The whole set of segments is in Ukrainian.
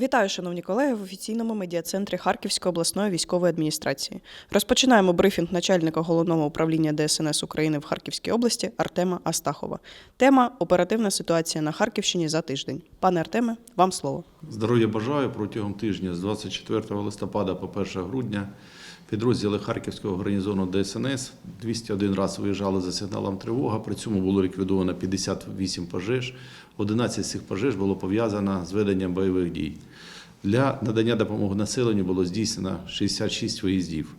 Вітаю, шановні колеги, в офіційному медіа-центрі Харківської обласної військової адміністрації. Розпочинаємо брифінг начальника головного управління ДСНС України в Харківській області Артема Астахова. Тема оперативна ситуація на Харківщині за тиждень. Пане Артеме, вам слово. Здоров'я бажаю протягом тижня з 24 листопада по 1 грудня підрозділи Харківського гарнізону ДСНС 201 раз виїжджали за сигналом тривога. При цьому було ліквідовано 58 пожеж. 11 з цих пожеж було пов'язано з веденням бойових дій. Для надання допомоги населенню було здійснено 66 виїздів.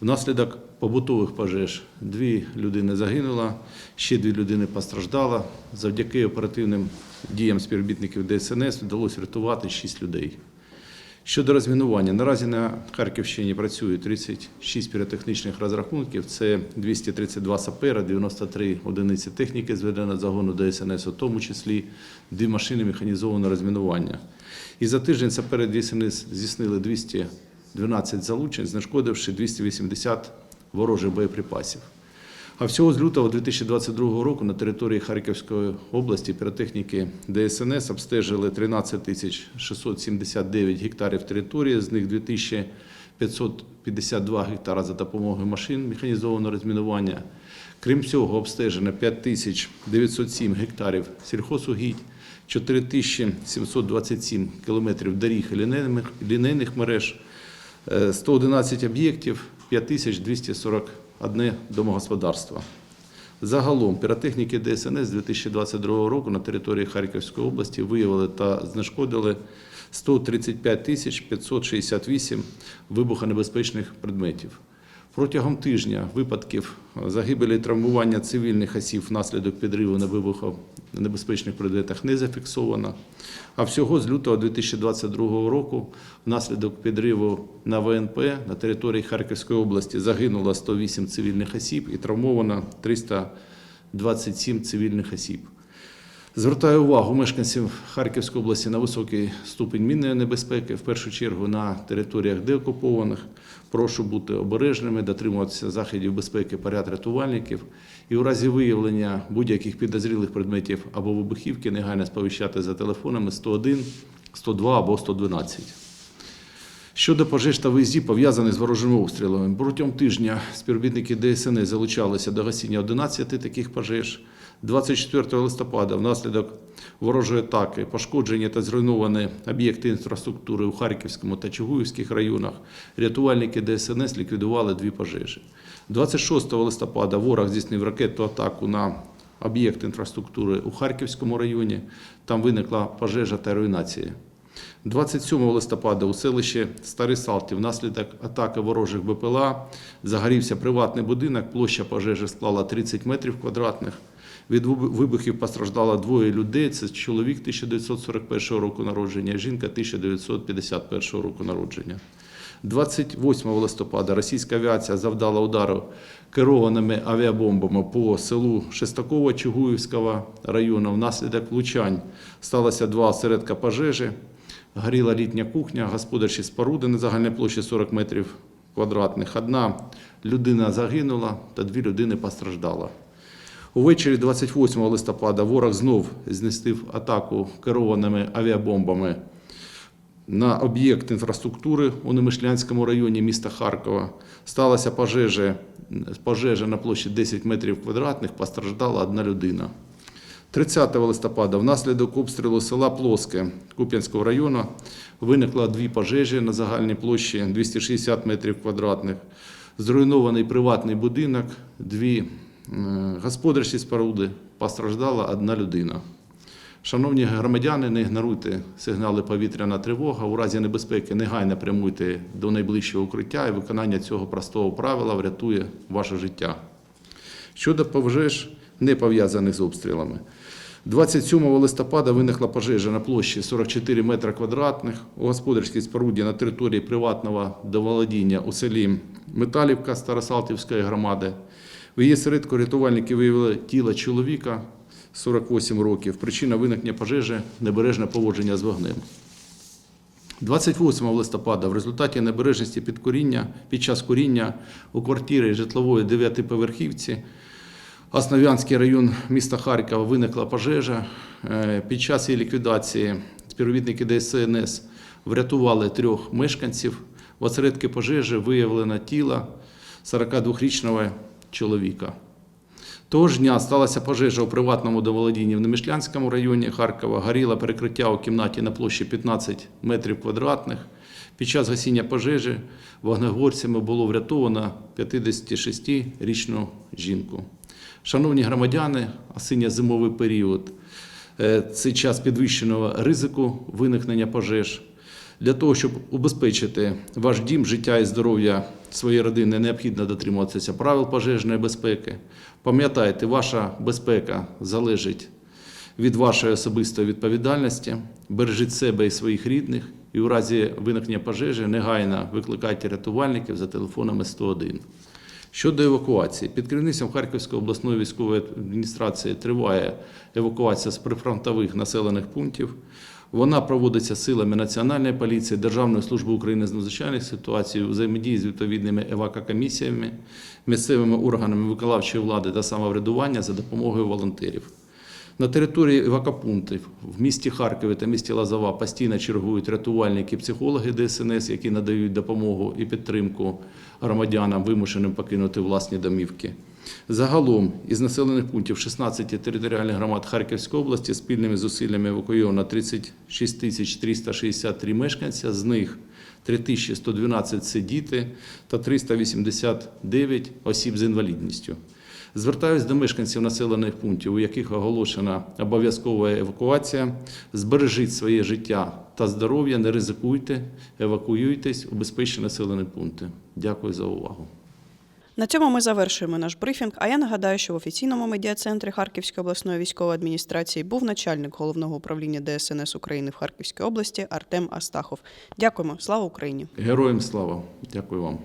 Внаслідок побутових пожеж дві людини загинуло, ще дві людини постраждало. Завдяки оперативним діям співробітників ДСНС вдалося врятувати 6 людей. Щодо розмінування, наразі на Харківщині працює 36 піротехнічних розрахунків. Це 232 сапера, 93 одиниці техніки зведено загону ДСНС, у тому числі дві машини механізованого розмінування. І за тиждень сапери ДСНС здійснили 212 залучень, знешкодивши 280 ворожих боєприпасів. А всього з лютого 2022 року на території Харківської області піротехніки ДСНС обстежили 13 тисяч 679 гектарів території, з них 2552 гектара за допомогою машин механізованого розмінування. Крім цього, обстежено 5907 гектарів сільхозугідь, 4727 кілометрів доріг і лінейних- мереж, е, 111 об'єктів, 5241 домогосподарство. Загалом піротехніки ДСНС з 2022 року на території Харківської області виявили та знешкодили 135 тисяч 568 вибухонебезпечних предметів. Протягом тижня випадків загибелі травмування цивільних осіб внаслідок підриву на вибухонебезпечних предметах не зафіксовано. А всього з лютого 2022 року внаслідок підриву на ВНП на території Харківської області загинуло 108 цивільних осіб і травмовано 327 цивільних осіб. Звертаю увагу мешканців Харківської області на високий ступінь мінної небезпеки, в першу чергу на територіях деокупованих. Прошу бути обережними, дотримуватися заходів безпеки поряд рятувальників і у разі виявлення будь-яких підозрілих предметів або вибухівки негайно сповіщати за телефонами 101, 102 або 112. Щодо пожеж та виїздів, пов'язаних з ворожими обстрілами, протягом тижня співробітники ДСНС залучалися до гасіння 11 таких пожеж. 24 листопада внаслідок ворожої атаки пошкоджені та зруйновані об'єкти інфраструктури у Харківському та Чугуївських районах. Рятувальники ДСНС ліквідували дві пожежі. 26 листопада ворог здійснив ракетну атаку на об'єкт інфраструктури у Харківському районі. Там виникла пожежа та руйнація. 27 листопада у селищі Старий Салтів внаслідок атаки ворожих БПЛА загорівся приватний будинок, площа пожежі склала 30 метрів квадратних. Від вибухів постраждало двоє людей. Це чоловік 1941 року народження, жінка 1951 року народження. 28 листопада російська авіація завдала удару керованими авіабомбами по селу Шестаково Чугуївського району. Внаслідок влучань сталося два осередка пожежі. Горіла літня кухня, господарчі споруди на загальній площі 40 метрів квадратних. Одна людина загинула та дві людини постраждала. Увечері 28 листопада ворог знов знестив атаку керованими авіабомбами на об'єкт інфраструктури у Немишлянському районі міста Харкова. Сталася пожежа, пожежа на площі 10 метрів квадратних, постраждала одна людина. 30 листопада внаслідок обстрілу села Плоске Куп'янського району виникло дві пожежі на загальній площі 260 метрів квадратних. Зруйнований приватний будинок, дві господарчі споруди, постраждала одна людина. Шановні громадяни, не ігноруйте сигнали повітряна тривога. У разі небезпеки негайно прямуйте до найближчого укриття і виконання цього простого правила врятує ваше життя. Щодо пожеж, не пов'язаних з обстрілами. 27 листопада виникла пожежа на площі 44 метри квадратних у господарській споруді на території приватного доволодіння у селі Металівка Старосалтівської громади. В її середку рятувальники виявили тіло чоловіка 48 років. Причина виникнення пожежі небережне поводження з вогнем. 28 листопада в результаті небережності під, куріння, під час куріння у квартирі житлової дев'ятиповерхівці Основ'янський район міста Харкова виникла пожежа. Е, Під час її ліквідації співробітники ДСНС врятували трьох мешканців. В осередки пожежі виявлено тіло 42-річного чоловіка. Того ж дня сталася пожежа у приватному домоволодінні в Немишлянському районі Харкова. Горіло перекриття у кімнаті на площі 15 метрів квадратних. Під час гасіння пожежі вогнегорцями було врятовано 56-річну жінку. Шановні громадяни, осінньо-зимовий період е, це час підвищеного ризику виникнення пожеж. Для того, щоб убезпечити ваш дім, життя і здоров'я своєї родини, необхідно дотримуватися правил пожежної безпеки. Пам'ятайте, ваша безпека залежить від вашої особистої відповідальності. Бережіть себе і своїх рідних, і у разі виникнення пожежі негайно викликайте рятувальників за телефонами 101. Щодо евакуації, під керівництвом Харківської обласної військової адміністрації триває евакуація з прифронтових населених пунктів. Вона проводиться силами Національної поліції, Державної служби України з надзвичайних ситуацій, взаємодії з відповідними евакокомісіями, місцевими органами виконавчої влади та самоврядування за допомогою волонтерів. На території евакопунктів в місті Харкові та місті Лазова постійно чергують рятувальники, психологи ДСНС, які надають допомогу і підтримку громадянам, вимушеним покинути власні домівки. Загалом із населених пунктів 16 територіальних громад Харківської області спільними зусиллями евакуйовано 36 тисяч 363 мешканця, з них 3112 – це діти та 389 осіб з інвалідністю. Звертаюсь до мешканців населених пунктів, у яких оголошена обов'язкова евакуація. Збережіть своє життя та здоров'я, не ризикуйте, евакуюйтесь у безпечні населені пункти. Дякую за увагу. На цьому ми завершуємо наш брифінг. А я нагадаю, що в офіційному медіа-центрі Харківської обласної військової адміністрації був начальник головного управління ДСНС України в Харківській області Артем Астахов. Дякуємо. Слава Україні! Героям слава! Дякую вам.